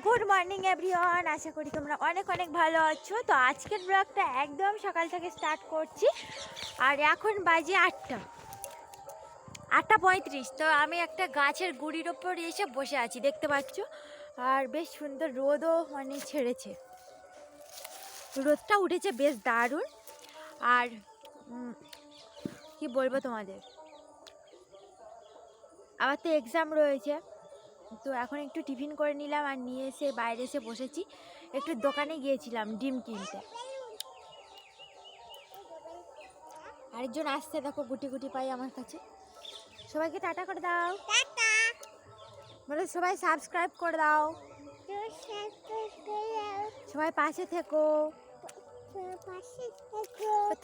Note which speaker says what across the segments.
Speaker 1: Good morning everyone আশা করি তোমরা অনেক অনেক ভালো আছো। তো আজকের ব্লগটা একদম সকাল থেকে স্টার্ট করছি। আর এখন বাজে আটটা। আটটা পঁয়ত্রিশ। তো আমি একটা গাছের গুড়ির ওপর এসে বসে আছি, দেখতে পাচ্ছ? আর বেশ সুন্দর রোদও মানে ছেড়েছে। রোদটা উঠেছে বেশ দারুণ। আর কি বলব তোমাদের? আবার তো এক্সাম রয়েছে। তো এখন একটু টিফিন করে নিলাম আর নিয়ে এসে বাইরে এসে বসেছি। একটু দোকানে গিয়েছিলাম ডিম কিনতে। আরেকজন আসছে দেখো গুটি গুটি পাই আমার কাছে। সবাইকে টাটা করে দাও। বলে সবাই সাবস্ক্রাইব করে দাও। সবাই পাশে থেকো।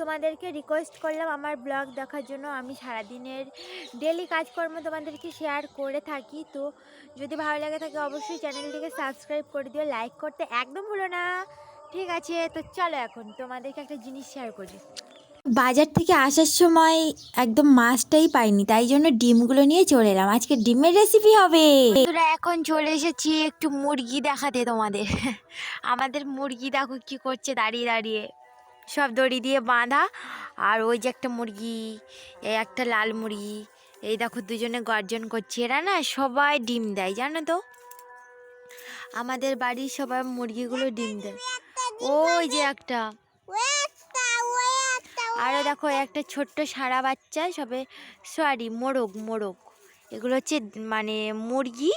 Speaker 1: তোমাদেরকে রিকোয়েস্ট করলাম আমার ব্লগ দেখার জন্য। আমি সারাদিনের ডেলি কাজকর্ম তোমাদেরকে শেয়ার করে থাকি। তো যদি ভালো লাগে থাকে অবশ্যই চ্যানেলটিকে সাবস্ক্রাইব করে দিও লাইক করতে একদম ভুলো না। ঠিক আছে, তো চলো এখন তোমাদেরকে একটা জিনিস শেয়ার করি। বাজার থেকে আসার সময় একদম মাছটাই পাইনি, তাই জন্য ডিমগুলো নিয়ে চলে এলাম। আজকে ডিমের রেসিপি হবে। তোরা এখন চলে এসেছি একটু মুরগি দেখাতে তোমাদের। আমাদের মুরগি দেখো কি করছে দাঁড়িয়ে দাঁড়িয়ে। সব দড়ি দিয়ে বাঁধা, আর ওই যে একটা মুরগি, এই একটা লাল মুরগি, এই দেখো দুজনে গর্জন করছে। এরা না সবাই ডিম দেয়, জানো তো? আমাদের বাড়ির সবাই মুরগিগুলো ডিম দেয়। ওই যে একটা আরও দেখো একটা ছোট্ট সারা বাচ্চা সবে সরি মোরগ মোরগ। এগুলো হচ্ছে মানে মুরগি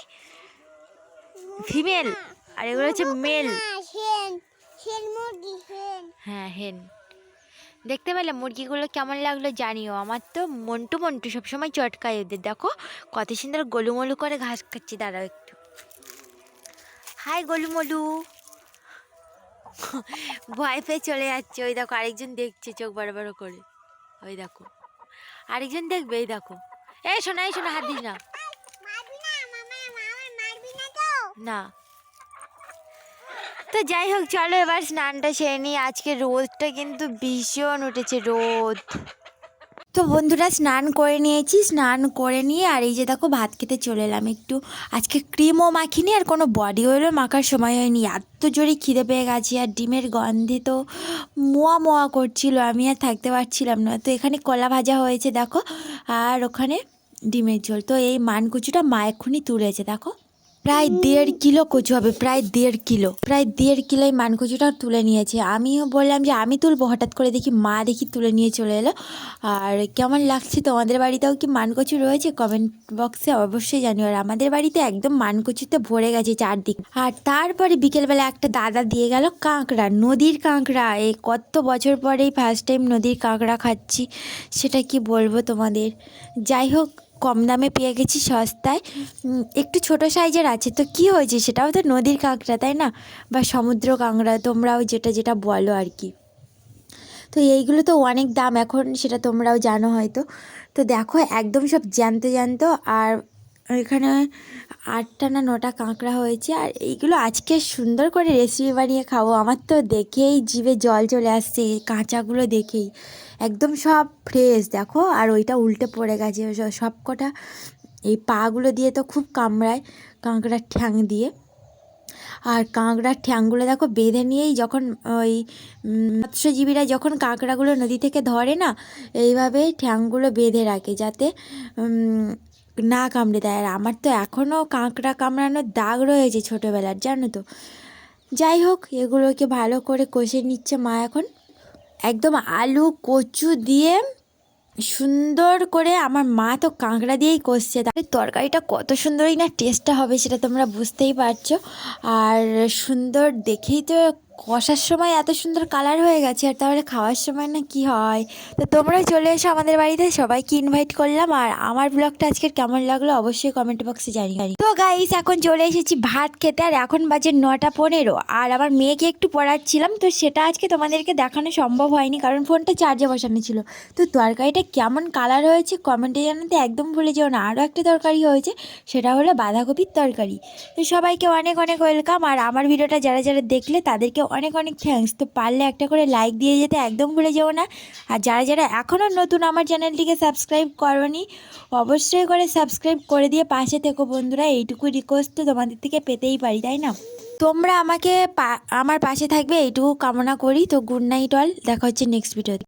Speaker 1: ফিমেল আর এগুলো হচ্ছে মেল হ্যাঁ হেন দেখতে পেলে মুরগিগুলো কেমন লাগল জানিও। আমার তো মন্টু মন্টু সবসময় চটকায় ওদের। দেখো কত সুন্দর গোলুমলু করে ঘাস খাচ্ছি। দাঁড়াও একটু। হাই গোলুমলু। ভয় পেয়ে চলে যাচ্ছে। ওই দেখো, আরেকজন দেখছে চোখ বড় বড় করে। ওই দেখো। আরেকজন দেখবে, এই দেখো। এই শোনা এই শোনা, হাত দিস না। না। তো যাই হোক, চলো এবার স্নানটা সেরে নিই। আজকে রোদটা কিন্তু ভীষণ উঠেছে, রোদ। তো বন্ধুরা, স্নান করে নিয়েছি, স্নান করে নিয়ে আর এই যে দেখো, ভাত খেতে চলে এলাম একটু। আজকে ক্রিমও মাখিনি, আর কোনো বডি অয়েলও মাখার সময় হয়নি। এত জোরে খিদে পেয়ে গেছি, আর ডিমের গন্ধে তো মোয়া মোয়া করছিল, আমি আর থাকতে পারছিলাম না। তো এখানে কলা ভাজা হয়েছে, দেখো, আর ওখানে ডিমের ঝোল। তো এই মানকুচুটা মা এক্ষুনি তুলেছে, দেখো। প্রায় দেড় কিলো কচু হবে, প্রায় দেড় কিলো। প্রায় দেড় কিলোই মানকচুটা তুলে নিয়েছে। আমিও বললাম যে, আমি তুলবো। হঠাৎ করে দেখি মা দেখি তুলে নিয়ে চলে এলো। আর কেমন লাগছে তোমাদের বাড়িতেও কি মানকচু রয়েছে? কমেন্ট বক্সে অবশ্যই জানিও। আর আমাদের বাড়িতে একদম মানকচুতে ভরে গেছে চারদিক। আর তারপরে বিকেলবেলা একটা দাদা দিয়ে গেল কাঁকড়া, নদীর কাঁকড়া। এই কত বছর পরেই ফার্স্ট টাইম নদীর কাঁকড়া খাচ্ছি, সেটা কি বলব তোমাদের? যাই হোক কম দামে পেয়ে গেছি সস্তায়। একটু ছোট সাইজের আছে। তো কি হয়েছে সেটাও তো নদীর কাঁকড়া, তাই না? বা সমুদ্র কাঁকড়া, তোমরাও যেটা যেটা বলো আর কি। তো এইগুলো তো অনেক দাম, এখন সেটা তোমরাও জানো হয়তো। তো দেখো, একদম সব জ্যান্ত জ্যান্ত আর এখানে আটটা না নটা কাঁকড়া হয়েছে। আর এইগুলো আজকে সুন্দর করে রেসিপি বানিয়ে খাব। আমার তো দেখেই জিভে জল চলে আসছে কাঁচাগুলো দেখেই। একদম সব ফ্রেশ দেখো। আর ওইটা উল্টে পড়ে গেছে সব কটা। এই পাগুলো দিয়ে তো খুব কামড়ায় কাঁকড়ার ঠ্যাং দিয়ে। আর কাঁকড়ার ঠ্যাংগুলো দেখো বেঁধে নিয়েই যখন ওই মৎস্যজীবীরা যখন কাঁকড়াগুলো নদী থেকে ধরে না এইভাবে ঠ্যাংগুলো বেঁধে রাখে যাতে না কামড়ে দেয়। আর আমার তো এখনও কাঁকড়া কামড়ানোর দাগ রয়েছে ছোটোবেলার, জানো তো। যাই হোক, এগুলোকে ভালো করে কষে নিচ্ছে মা এখন। একদম আলু, কচু দিয়ে সুন্দর করে আমার মা তো কাঁকড়া দিয়েই কষছে। তাহলে তরকারিটা কত সুন্দরই না টেস্টটা হবে সেটা তোমরা বুঝতেই পারছ। আর সুন্দর দেখেই তো কষার সময় এত সুন্দর কালার হয়ে গেছে আর তাহলে খাওয়ার সময় না কি হয়? তো তোমরাও চলে এসো আমাদের বাড়িতে, সবাইকে ইনভাইট করলাম আর আমার ব্লগটা আজকের কেমন লাগল অবশ্যই কমেন্ট বক্সে জানিয়ে তো গাইস এখন চলে এসেছি ভাত খেতে আর এখন বাজে নটা পনেরো আর আমার মেয়েকে একটু পড়াচ্ছিলাম তো সেটা আজকে তোমাদেরকে দেখানো সম্ভব হয়নি কারণ ফোনটা চার্জে বসানো ছিল। তো তরকারিটা কেমন কালার হয়েছে কমেন্টে জানাতে একদম ভুলে যেও না। আরও একটা তরকারি হয়েছে, সেটা হলো বাঁধাকপির তরকারি। তো সবাইকে অনেক অনেক ওয়েলকাম আর আমার ভিডিওটা যারা যারা দেখলে তাদেরকে অনেক অনেক থ্যাংকস তো পারলে একটা করে লাইক দিয়ে যেতে, একদম ভুলে যেও না। আর যারা যারা এখনও নতুন আমার চ্যানেলটিকে সাবস্ক্রাইব করনি, অবশ্যই করে সাবস্ক্রাইব করে দিয়ে পাশে থেকো বন্ধুরা। এইটুকু রিকোয়েস্ট তো তোমাদের থেকে পেতেই পারি, তাই না? তোমরা আমাকে আমার পাশে থাকবে, এইটুকু কামনা করি। তো গুড নাইট অল দেখা হচ্ছে নেক্সট ভিডিও